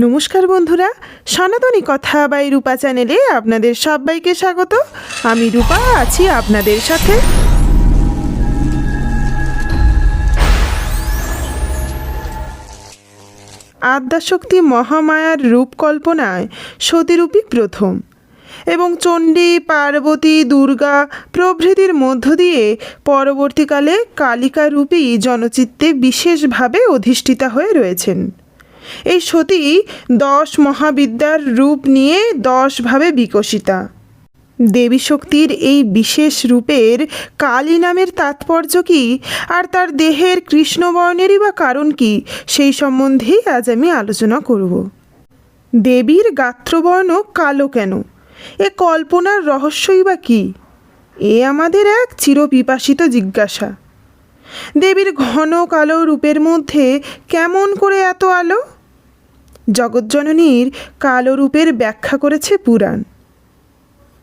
নমস্কার বন্ধুরা, সনাতনী কথা বাই রূপা চ্যানেলে আপনাদের সবাইকে স্বাগত। আমি রূপা, আছি আপনাদের সাথে। আদ্যাশক্তি মহামায়ার রূপকল্পনায় সতীরূপী প্রথম এবং চণ্ডী, পার্বতী, দুর্গা প্রভৃতির মধ্য দিয়ে পরবর্তীকালে কালিকা রূপী জনচিত্তে বিশেষভাবে অধিষ্ঠিতা হয়ে রয়েছেন। এই সতী দশ মহাবিদ্যার রূপ নিয়ে দশভাবে বিকশিতা। দেবী শক্তির এই বিশেষ রূপের কালী নামের তাৎপর্য কি? আর তার দেহের কৃষ্ণবর্ণেরই বা কারণ কি? সেই সম্বন্ধেই আজ আমি আলোচনা করব। দেবীর গাত্রবর্ণ কালো কেন? এ কল্পনার রহস্যই বা কী? এ আমাদের এক চিরপিপাসিত জিজ্ঞাসা। দেবীর ঘন কালো রূপের মধ্যে কেমন করে এত আলো? জগজ্জননীর কালো রূপের ব্যাখ্যা করেছে পুরাণ।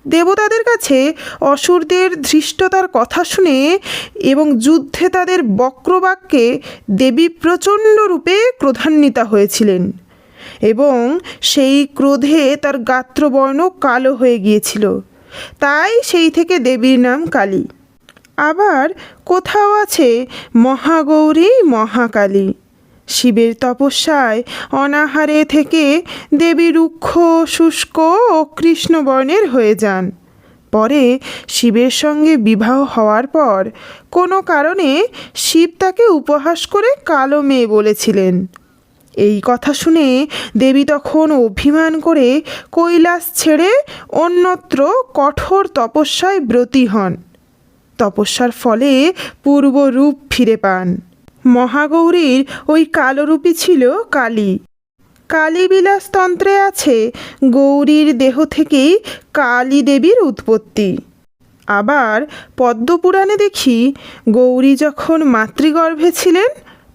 দেবতাদের কাছে অসুরদের ধৃষ্টতার কথা শুনে এবং যুদ্ধে তাদের বক্রবাক্যে দেবী প্রচণ্ড রূপে ক্রোধান্বিতা হয়েছিলেন এবং সেই ক্রোধে তার গাত্রবর্ণ কালো হয়ে গিয়েছিল। তাই সেই থেকে দেবীর নাম কালী। আবার কোথাও আছে মহাগৌরী মহাকালী। শিবের তপস্যায় অনাহারে থেকে দেবী রুক্ষ, শুষ্ক ও কৃষ্ণবর্ণের হয়ে যান। পরে শিবের সঙ্গে বিবাহ হওয়ার পর কোনো কারণে শিব তাকে উপহাস করে কালো মেয়ে বলেছিলেন। এই কথা শুনে দেবী তখন অভিমান করে কৈলাস ছেড়ে অন্যত্র কঠোর তপস্যায় ব্রতী হন। তপস্যার ফলে পূর্ব রূপ ফিরে পান। মহাগৌরীর ওই কালরূপী ছিল কালী। কালীবিলাস তন্ত্রে আছে গৌরীর দেহ থেকেই কালী দেবীর উৎপত্তি। আবার পদ্মপুরাণে দেখি গৌরী যখন মাতৃগর্ভে ছিলেন,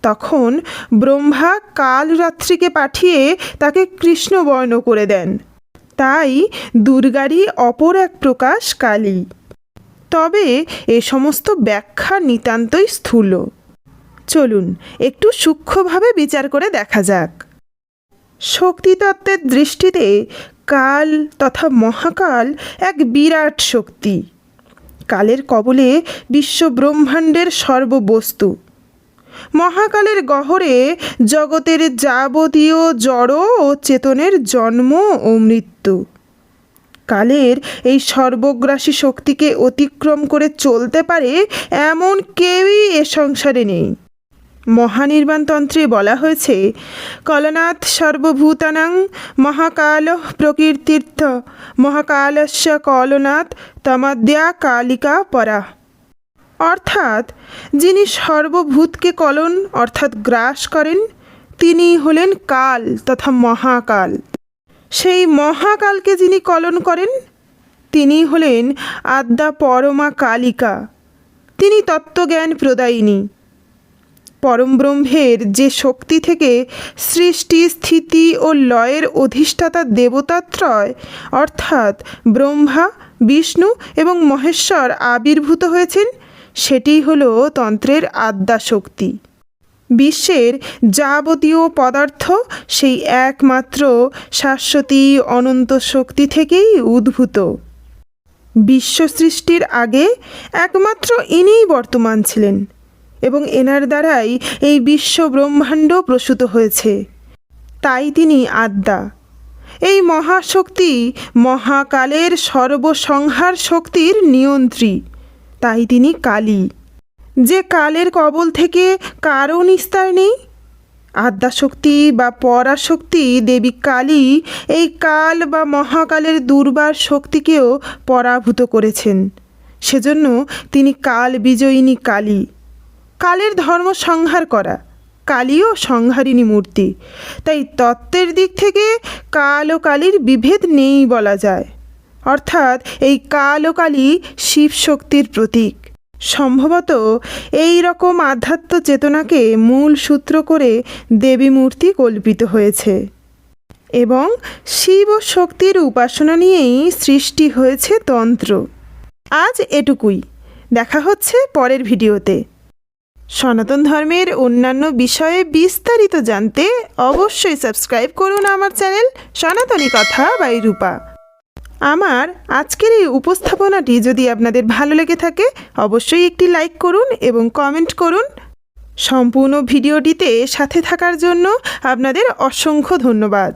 তখন ব্রহ্মা কালরাত্রিকে পাঠিয়ে তাকে কৃষ্ণবর্ণ করে দেন। তাই দুর্গারই অপর এক প্রকাশ কালী। তবে এ সমস্ত ব্যাখ্যা নিতান্তই স্থূল। চলুন, একটু সূক্ষ্মভাবে বিচার করে দেখা যাক। শক্তিতত্ত্বের দৃষ্টিতে কাল তথা মহাকাল এক বিরাট শক্তি। কালের কবলে বিশ্ব ব্রহ্মাণ্ডের সর্ববস্তু। মহাকালের গহরে জগতের যাবতীয় জড় ও চেতনের জন্ম ও মৃত্যু। কালের এই সর্বগ্রাসী শক্তিকে অতিক্রম করে চলতে পারে এমন কেউই এ সংসারে নেই। মহানির্বাণতন্ত্রে বলা হয়েছে, কলনাথ সর্বভূতানাং মহাকাল প্রকীর্তীর্থ, মহাকালস্য কলনাথ তমাদ্যা কালিকা পরা অর্থাৎ, যিনি সর্বভূতকে কলন, অর্থাৎ গ্রাস করেন, তিনি হলেন কাল তথা মহাকাল। সেই মহাকালকে যিনি কলন করেন, তিনি হলেন আদ্যা পরমা কালিকা। তিনি তত্ত্বজ্ঞান প্রদায়িনী। পরমব্রহ্মের যে শক্তি থেকে সৃষ্টি, স্থিতি ও লয়ের অধিষ্ঠাতা দেবতাত্রয়, অর্থাৎ ব্রহ্মা, বিষ্ণু এবং মহেশ্বর আবির্ভূত হয়েছেন সেটিই হল তন্ত্রের আদ্যা শক্তি বিশ্বের যাবতীয় পদার্থ সেই একমাত্র শাশ্বতী অনন্ত শক্তি থেকেই উদ্ভূত। বিশ্ব সৃষ্টির আগে একমাত্র ইনিই বর্তমান ছিলেন। এবং এনার দ্বারাই এই বিশ্ব ব্রহ্মাণ্ড প্রসূত হয়েছে। তাই তিনি আদ্যা। এই মহাশক্তি মহাকালের সর্বসংহার শক্তির নিয়ন্ত্রী। তাই তিনি কালী। যে কালের কবল থেকে কারও নিস্তার নেই। আদ্যাশক্তি বা পরাশক্তি দেবী কালী এই কাল বা মহাকালের দুর্বার শক্তিকেও পরাভূত করেছেন। সেজন্য তিনি কাল বিজয়িনী কালী। কালের ধর্ম সংহার করা, কালীও সংহারিণী মূর্তি। তাই তত্ত্বের দিক থেকে কাল ও কালীর বিভেদ নেই বলা যায়। অর্থাৎ এই কাল ও কালী শিব শক্তির প্রতীক। সম্ভবত এই রকম আধ্যাত্ম চেতনাকে মূল সূত্র করে দেবী মূর্তি কল্পিত হয়েছে। এবং শিব ও শক্তির উপাসনা নিয়েই সৃষ্টি হয়েছে তন্ত্র। আজ এটুকুই। দেখা হচ্ছে পরের ভিডিওতে। সনাতন ধর্মের অন্যান্য বিষয়ে বিস্তারিত জানতে অবশ্যই সাবস্ক্রাইব করুন আমার চ্যানেল সনাতনী কথা বাই রূপা। আমার আজকের এই উপস্থাপনাটি যদি আপনাদের ভালো লেগে থাকে, অবশ্যই একটি লাইক করুন এবং কমেন্ট করুন। সম্পূর্ণ ভিডিওটিতে সাথে থাকার জন্য আপনাদের অসংখ্য ধন্যবাদ।